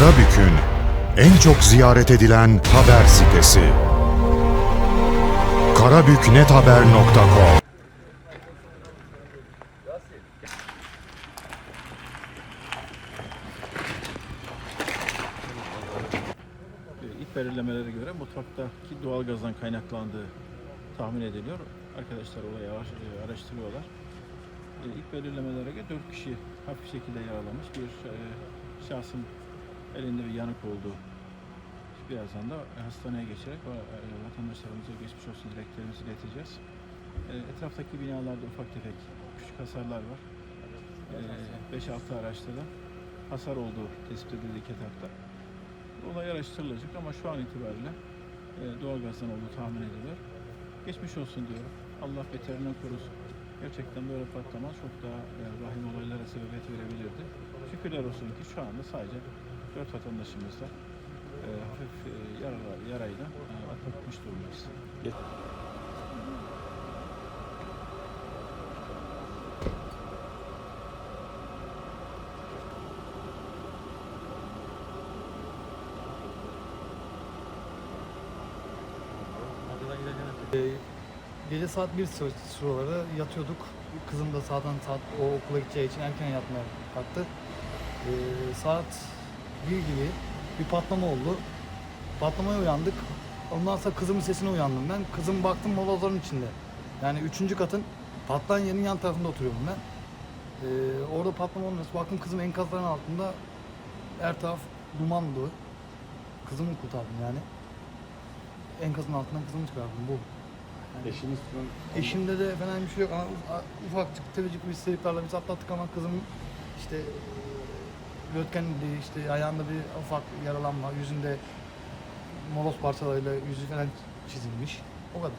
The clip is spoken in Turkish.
Karabük'ün en çok ziyaret edilen haber sitesi. karabüknethaber.com İlk belirlemelere göre mutfaktaki doğal gazdan kaynaklandığı tahmin ediliyor. Arkadaşlar olayı ara- e, araştırıyorlar. E, İlk belirlemelere göre 4 kişi hafif şekilde yaralanmış. Bir e, şahsın elinde bir yanık olduğu. Birazdan da hastaneye geçerek e, vatandaşlarımıza geçmiş olsun dileklerimizi ileteceğiz. E, Etraftaki binalarda ufak tefek küçük hasarlar var. E, 5-6 araçta da hasar olduğu tespit edildi iki etapta. Olay araştırılacak ama şu an itibariyle e, doğalgazdan olduğu tahmin ediliyor. Geçmiş olsun diyorum. Allah beterinden korusun. Gerçekten böyle patlama çok daha e, vahim olaylara sebebiyet verebilirdi. Şükürler olsun ki şu anda sadece dört vatandaşımızla e, hafif e, yara, yarayla e, atlatmış durumdayız. Ee, Gece saat 1 sı- sıraları yatıyorduk. Kızım da sağdan saat o okula gideceği için erken yatmaya kalktı. Ee, saat 1 gibi bir patlama oldu. Patlamaya uyandık. Ondan sonra kızımın sesine uyandım ben. Kızım baktım molozların içinde. Yani üçüncü katın patlayan yerin yan tarafında oturuyorum ben. Ee, orada patlama olması baktım kızım enkazların altında her taraf dumandı. Kızımı kurtardım yani. Enkazın altından kızımı çıkardım bu. Yani Eşiniz Eşimde de fena bir şey yok ufakçık tefecik bir isteliklerle biz atlattık ama kızım işte röntgenli işte ayağında bir ufak yaralanma, yüzünde moloz parçalarıyla yüzü falan çizilmiş. O kadar.